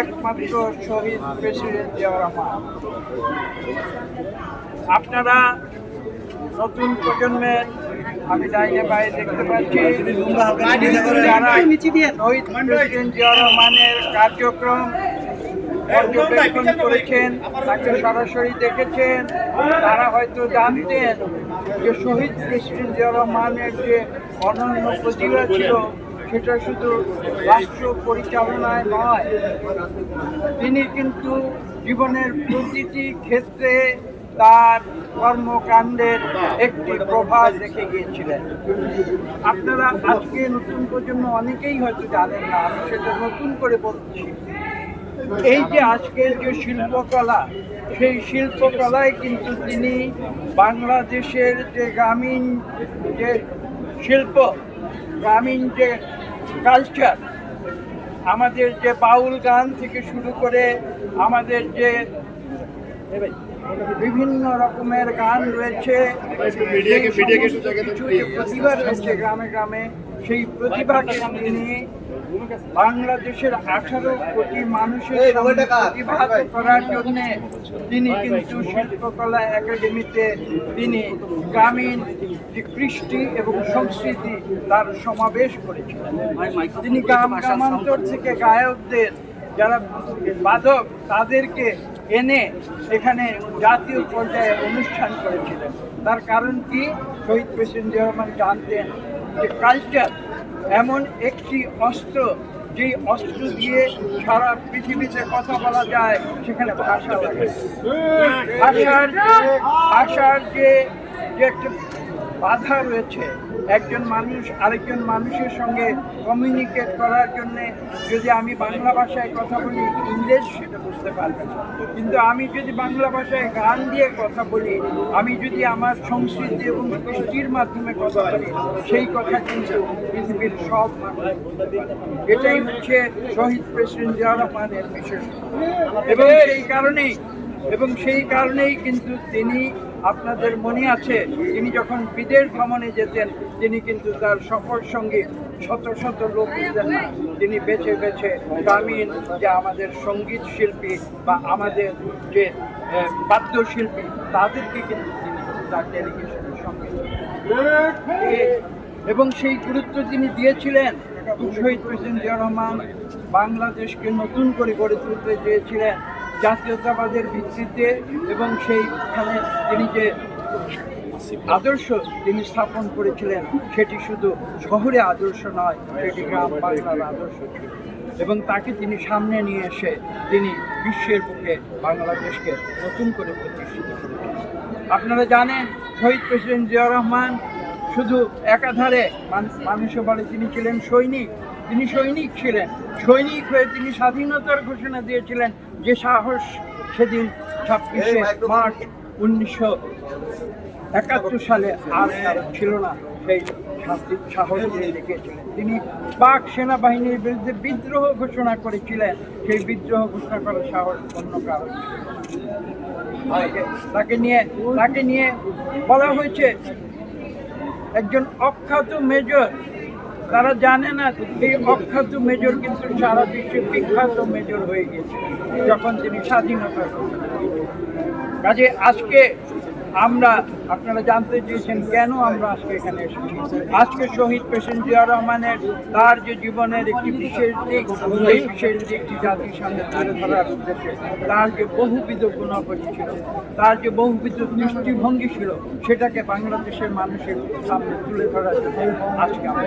একমাত্র শহীদ প্রেসিডেন্ট জিয়াউর রহমান। আপনারা নতুন প্রজন্মের আমি ডাইনে বাইরে দেখতে পাচ্ছি, যারা প্রেসিডেন্ট জিয়াউর রহমানের কার্যক্রম পর্যবেক্ষণ করেছেন, তাকে সরাসরি দেখেছেন, তারা হয়তো জানতেন যে শহীদ প্রেসিডেন্ট জিয়া রহমানের যে অনন্য প্রতিভা ছিল সেটা শুধু রাষ্ট্র পরিচালনায় নয়, তিনি কিন্তু জীবনের প্রতিটি ক্ষেত্রে তার কর্মকাণ্ডের একটি প্রভাব রেখে গিয়েছিলেন। আপনারা আজকে নতুন প্রজন্ম অনেকেই হয়তো জানেন না, আমি সেটা নতুন করে বলছি। এই যে আজকের যে শিল্পকলা, সেই শিল্পকলায় কিন্তু তিনি বাংলাদেশের যে গ্রামীণ যে শিল্প, গ্রামীণ যে কালচার আমাদের যে বাউল গান থেকে শুরু করে আমাদের যে বিভিন্ন রকমের গান রয়েছে প্রতিভা রয়েছে গ্রামে গ্রামে সেই প্রতিভাকে তিনি বাংলাদেশের আঠারো কোটি মানুষের প্রতিভাত করার জন্য তিনি কিন্তু শিল্পকলা একাডেমিতে তিনি গ্রামীণ যে কৃষ্টি এবং সংস্কৃতি তার সমাবেশ করেছিলেন। তিনি গ্রাম গ্রামান্তর থেকে গায়কদের যারা বাদক তাদেরকে এনে এখানে জাতীয় পর্যায়ে অনুষ্ঠান করেছিলেন। তার কারণ কি? শহীদ প্রেসিডেন্ট রহমান জানতেন যে কালচার এমন একটি অস্ত্র, যেই অস্ত্র দিয়ে সারা পৃথিবীতে কথা বলা যায়, সেখানে ভাষা লাগে ভাষার ভাষার যে যে বাধা রয়েছে। একজন মানুষ আরেকজন মানুষের সঙ্গে কমিউনিকেট করার জন্যে যদি আমি বাংলা ভাষায় কথা বলি, ইংরেজ সেটা বুঝতে পারবে কিন্তু আমি যদি বাংলা ভাষায় গান দিয়ে কথা বলি, আমি যদি আমার সংস্কৃতি এবং কৃষ্টির মাধ্যমে কথা বলি, সেই কথা কিন্তু পৃথিবীর সব মানুষ এটাই হচ্ছে শহীদ প্রেসিডেন্ট জিয়া রহমানের বিশেষ এবং সেই কারণেই, এবং সেই কারণেই কিন্তু তিনি আপনাদের মনে আছে? তিনি যখন বিদেশ ভ্রমণে যেতেন, তিনি কিন্তু তার সফর সঙ্গে শত শত লোক নিতেন না। তিনি বেছে বেছে গ্রামীণ যে আমাদের সংগীত শিল্পী বা আমাদের যে বাদ্যশিল্পী, তাদেরকে কিন্তু তিনি তার ডেলিগেশনের সঙ্গে এবং সেই গুরুত্ব তিনি দিয়েছিলেন, শহীদ প্রেসিডেন্ট জিয়া রহমান, বাংলাদেশকে নতুন করে গড়ে তুলতে চেয়েছিলেন জাতীয়তাবাদের ভিত্তিতে এবং সেইখানে তিনি যে আদর্শ তিনি স্থাপন করেছিলেন, সেটি শুধু শহরে আদর্শ নয়, সেটি গ্রাম বাংলার আদর্শ এবং তাকে তিনি সামনে নিয়ে এসে তিনি বিশ্বের বুকে বাংলাদেশকে নতুন করে প্রতিষ্ঠিত আপনারা জানেন, শহীদ প্রেসিডেন্ট জিয়া রহমান শুধু একাধারে মান- মানুষের বলে তিনি ছিলেন সৈনিক। তিনি সৈনিক ছিলেন। সৈনিক হয়ে তিনি স্বাধীনতার ঘোষণা দিয়েছিলেন। যে সাহস সেদিন ছাব্বিশে মার্চ উনিশশো একাত্তর সালে আর ছিল না সেই সাহস তিনি দেখিয়েছিলেন তিনি পাক সেনাবাহিনীর বিরুদ্ধে বিদ্রোহ ঘোষণা করেছিলেন সেই বিদ্রোহ ঘোষণা করার সাহস অন্য কারও ছিল না। তাকে- তাকে নিয়ে তাকে নিয়ে বলা হয়েছে একজন অখ্যাত মেজর তারা জানে না এই অখ্যাত মেজর কিন্তু সারা বিশ্বে বিখ্যাত মেজর হয়ে গেছে, যখন তিনি স্বাধীনতা। কাজে আজকে আমরা, আপনারা জানতে চেয়েছেন কেন আমরা আজকে এখানে এসেছি। আজকে শহীদ প্রেসিডেন্ট জিয়া রহমানের তার যে জীবনের একটি বিশেষ দিক এই বিশেষ দিকটি জাতির সামনে তুলে ধরার উদ্দেশ্যে তার যে বহুবিধ গুণাবলী ছিল, তার যে বহুবিধ দৃষ্টিভঙ্গি ছিল, সেটাকে বাংলাদেশের মানুষের সামনে তুলে ধরার জন্য আজকে আমরা